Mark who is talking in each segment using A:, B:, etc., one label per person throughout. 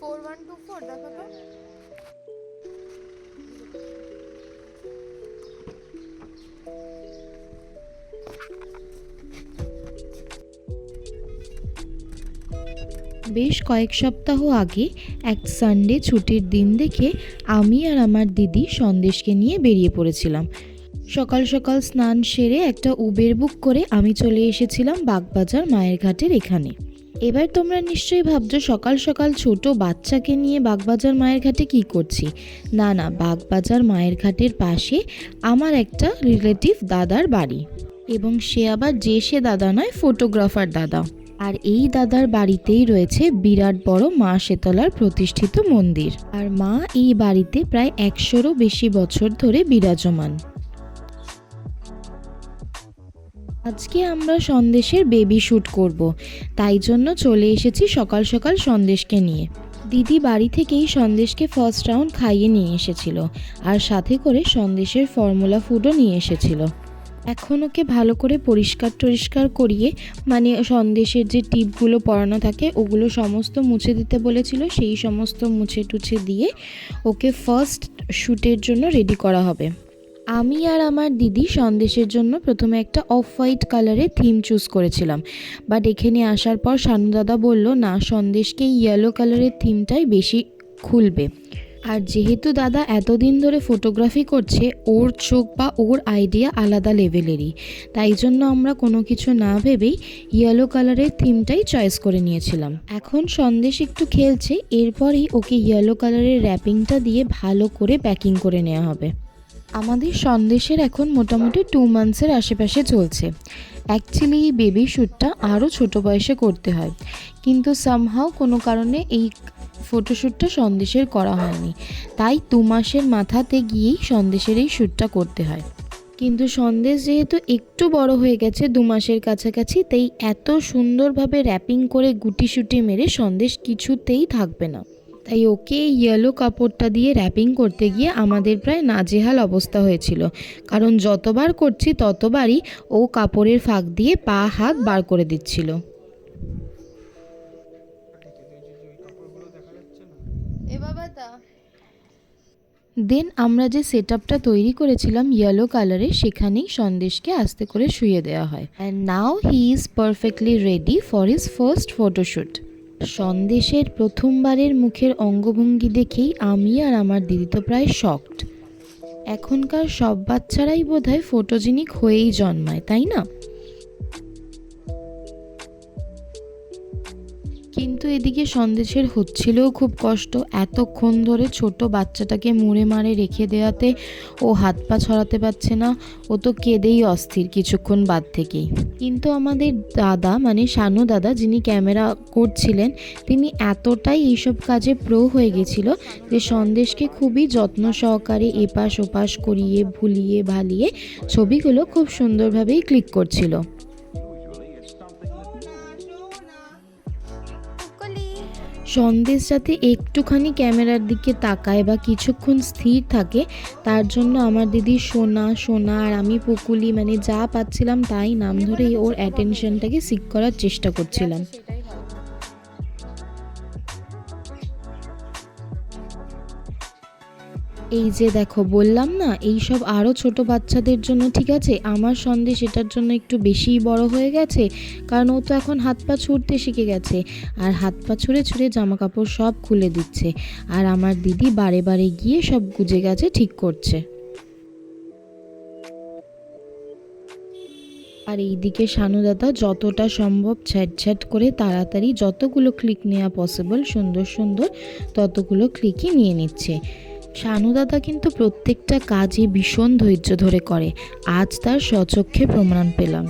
A: Four one two four, দেখো তো।
B: বেশ কয়েক সপ্তাহ আগে এক সানডে ছুটির দিন দেখে আমি আর আমার দিদি সন্দেশকে নিয়ে বেরিয়ে পড়েছিলাম। সকাল সকাল স্নান সেরে একটা উবের বুক করে আমি চলে এসেছিলাম বাগবাজার মায়ের ঘাটের এখানে। এবার তোমরা নিশ্চয়ই ভাবছ সকাল সকাল ছোট বাচ্চাকে নিয়ে বাগবাজার মায়ের ঘাটে কি করছি। না না, বাগবাজার মায়ের ঘাটের পাশে আমার একটা রিলেটিভ দাদার বাড়ি। এবং সে আবার যে সে দাদা নয় ফটোগ্রাফার দাদা। আর এই দাদার বাড়িতেই রয়েছে বিরাট বড় মা শেতলার প্রতিষ্ঠিত মন্দির। আর মা এই বাড়িতে প্রায় একশোরও বেশি বছর ধরে বিরাজমান। আজকে আমরা সন্দেশের বেবি শ্যুট করব। তাই জন্য চলে এসেছি সকাল সকাল সন্দেশকে নিয়ে। দিদি বাড়ি থেকেই সন্দেশকে ফার্স্ট রাউন্ড খাইয়ে নিয়ে এসেছিল আর সাথে করে সন্দেশের ফর্মুলা ফুডও নিয়ে এসেছিল। এখন ওকে ভালো করে পরিষ্কার টরিষ্কার করিয়ে মানে সন্দেশের যে টিপগুলো পরানো থাকে, ওগুলো সমস্ত মুছে দিতে বলেছিল, সেই সমস্ত মুছে টুছে দিয়ে ওকে ফার্স্ট শ্যুটের জন্য রেডি করা হবে। আমি আর আমার দিদি সন্দেশের জন্য প্রথমে একটা অফ হোয়াইট কালারের থিম চুজ করেছিলাম। বাট এখানে আসার পর শানু দাদা বলল, না, সন্দেশকে ইয়েলো কালারের থিমটাই বেশি খুলবে। আর যেহেতু দাদা এতদিন ধরে ফটোগ্রাফি করছে, ওর চোখ বা ওর আইডিয়া আলাদা লেভেলেরই তাই জন্য আমরা কোনো কিছু না ভেবেই ইয়েলো কালারের থিমটাই চয়েস করে নিয়েছিলাম। এখন সন্দেশ একটু খেলছে, এরপরই ওকে ইয়েলো কালারের র্যাপিংটা দিয়ে ভালো করে প্যাকিং করে নেওয়া হবে। আমাদের সন্দেশের এখন মোটামুটি টু মান্থসের আশেপাশে চলছে। অ্যাকচুয়ালি এই বেবি শ্যুটটা আরও ছোট বয়সে করতে হয়। কিন্তু সামহাও কোনো কারণে এই ফটোশ্যুটটা সন্দেশের করা হয়নি। তাই দু মাসের মাথাতে গিয়েই সন্দেশের এই শ্যুটটা করতে হয়। কিন্তু সন্দেশ যেহেতু একটু বড় হয়ে গেছে দু মাসের কাছাকাছি, তাই এত সুন্দরভাবে র্যাপিং করে গুটি সুটি মেরে সন্দেশ কিছুতেই থাকবে না। তাই ওকে ইয়েলো কাপড়টা দিয়ে র্যাপিং করতে গিয়ে আমাদের প্রায় নাজেহাল অবস্থা হয়েছিল। কারণ যতবার করছি ততবারই ও কাপড়ের ফাঁক দিয়ে পা হাত বার করে দিচ্ছিল। দেন আমরা যে সেট আপটা তৈরি করেছিলাম ইয়েলো কালারে সেখানেই সন্দেশকে আস্তে করে শুয়ে দেওয়া হয়। And now he is perfectly ready for his first photoshoot সন্দেশের প্রথমবারের মুখের অঙ্গভঙ্গি দেখেই আমি আর আমার দিদি তো প্রায় শকড। এখনকার সব বাচ্চারাই বোধহয় ফটোজেনিক হয়েই জন্মায়, তাই না? কিন্তু এদিকে সন্দেশের হচ্ছিলও খুব কষ্ট। এতক্ষণ ধরে ছোট বাচ্চাটাকে মুড়ে মারে রেখে দেওয়াতে ও হাত পা ছড়াতে পারছে না। ও তো কেঁদেই অস্থির কিছুক্ষণ বাদ থেকেই। কিন্তু আমাদের দাদা মানে শানু দাদা, যিনি ক্যামেরা করছিলেন, তিনি এতটাই এইসব কাজে প্রো হয়ে গেছিল যে সন্দেশকে খুবই যত্ন সহকারে এপাশ ওপাশ করিয়ে ভুলিয়ে ভালিয়ে ছবিগুলো খুব সুন্দরভাবেই ক্লিক করছিল। সন্দেশ যাতে একটুখানি ক্যামেরার দিকে তাকায় বা কিছুক্ষণ স্থির থাকে, তার জন্য আমার দিদি সোনা সোনা আর আমি পুকুলি মানে যা পাচ্ছিলাম তাই নাম ধরেই ওর অ্যাটেনশনটাকে সিক করার চেষ্টা করছিলাম। এই যে দেখো, বললাম না এই সব আরও ছোট বাচ্চাদের জন্য ঠিক আছে? আমার সন্দেশ এটার জন্য একটু বেশিই বড় হয়ে গেছে, কারণ ও তো এখন হাত পা ছুঁড়তে শিখে গেছে। আর হাত পা ছুঁড়ে ছুঁড়ে জামা কাপড় সব খুলে দিচ্ছে। আর আমার দিদি বারে বারে গিয়ে সব গুজে গেছে ঠিক করছে। আর এইদিকে দাদা যতটা সম্ভব ছ্যাট করে তাড়াতাড়ি যতগুলো ক্লিক নেওয়া পসিবল সুন্দর সুন্দর ততগুলো ক্লিকই নিয়ে নিচ্ছে। শানু দাদা কিন্তু প্রত্যেকটা কাজই ভীষণ ধৈর্য ধরে করে। আজ তার স্বচক্ষে প্রমাণ পেলাম।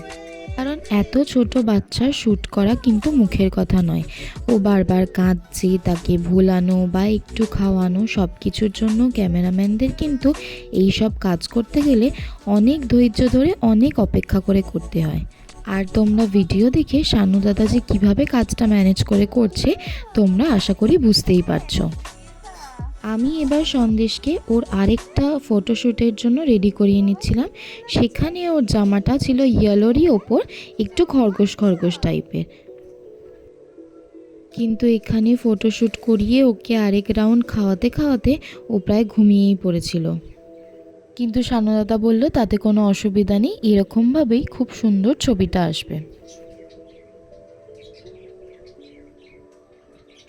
B: কারণ এত ছোট বাচ্চার শ্যুট করা কিন্তু মুখের কথা নয়। ও বারবার কাঁদছে, তাকে ভুলানো বা একটু খাওয়ানো সব কিছুর জন্য ক্যামেরাম্যানদের কিন্তু এই সব কাজ করতে গেলে অনেক ধৈর্য ধরে অনেক অপেক্ষা করে করতে হয়। আর তোমরা ভিডিও দেখে শানু দাদা যে কীভাবে কাজটা ম্যানেজ করে করছে, তোমরা আশা করি বুঝতেই পারছ। আমি এবার সন্দেশকে ওর আরেকটা ফটোশ্যুটের জন্য রেডি করিয়ে নিচ্ছিলাম। সেখানে ওর জামাটা ছিল ইয়েলোরই ওপর, একটু খরগোশ খরগোশ টাইপের কিন্তু এখানে ফটোশ্যুট করিয়ে ওকে আরেক রাউন্ড খাওয়াতে খাওয়াতে ও প্রায় ঘুমিয়েই পড়েছিল। কিন্তু সানুদাদা বলল, তাতে কোনো অসুবিধা নেই, এরকমভাবেই খুব সুন্দর ছবিটা আসবে।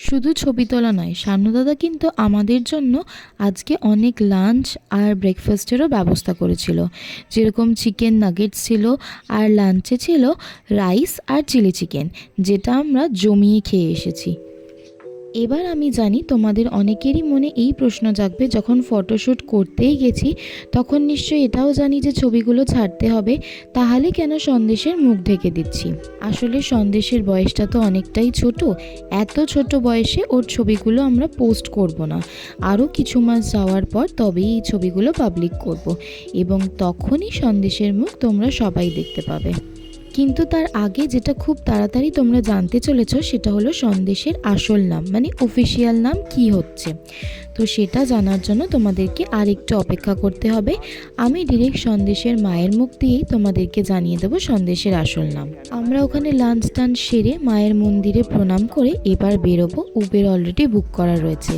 B: শুধু ছবি তোলা নয় সানুদাদা কিন্তু আমাদের জন্য আজকে অনেক লাঞ্চ আর ব্রেকফাস্টেরও ব্যবস্থা করেছিল। যেরকম চিকেন নাগেটস ছিল আর লাঞ্চে ছিল রাইস আর চিলি চিকেন যেটা আমরা জমিয়ে খেয়ে এসেছি। এবার আমি জানি তোমাদের অনেকেরই মনে এই প্রশ্ন জাগবে, যখন ফটোশ্যুট করতেই গেছি, তখন নিশ্চয়ই এটাও জানি যে ছবিগুলো ছাড়তে হবে, তাহলে কেন সন্দেশের মুখ ঢেকে দিচ্ছি? আসলে সন্দেশের বয়সটা তো অনেকটাই ছোট, এত ছোট বয়সে ওর ছবিগুলো আমরা পোস্ট করব না। আরও কিছু মাস যাওয়ার পর তবেই এই ছবিগুলো পাবলিক করব, এবং তখনই সন্দেশের মুখ তোমরা সবাই দেখতে পাবে। কিন্তু তার আগে যেটা খুব তাড়াতাড়ি তোমরা জানতে চলেছ সেটা হলো সন্দেশের আসল নাম মানে অফিসিয়াল নাম কি হচ্ছে? তো সেটা জানার জন্য তোমাদেরকে আরেকটু অপেক্ষা করতে হবে। আমি ডিরেক্ট সন্দেশের মায়ের মুখ দিয়েই তোমাদেরকে জানিয়ে দেবো সন্দেশের আসল নাম। আমরা ওখানে লাঞ্চ টান সেরে মায়ের মন্দিরে প্রণাম করে এবার বেরোবো, উবের অলরেডি বুক করা রয়েছে।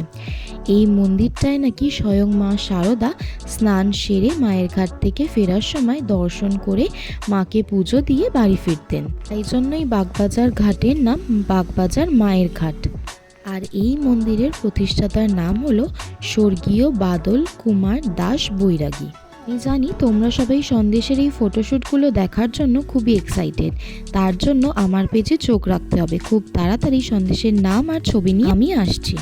B: এই মন্দিরটায় নাকি স্বয়ং মা শারদা স্নান সেরে মায়ের ঘাট থেকে ফেরার সময় দর্শন করে মাকে পুজো দিয়ে বাড়ি ফিরতেন। তাই জন্যই বাগবাজার ঘাটের নাম বাগবাজার মায়ের ঘাট। আর এই মন্দিরের প্রতিষ্ঠাতার নাম হলো স্বর্গীয় বাদল কুমার দাস বৈরাগী। আমি জানি তোমরা সবাই সন্দেশের এই ফটোশ্যুটগুলো দেখার জন্য খুবই এক্সাইটেড তার জন্য আমার পেজে চোখ রাখতে হবে। খুব তাড়াতাড়ি সন্দেশের নাম আর ছবি নিয়ে আমি আসছি।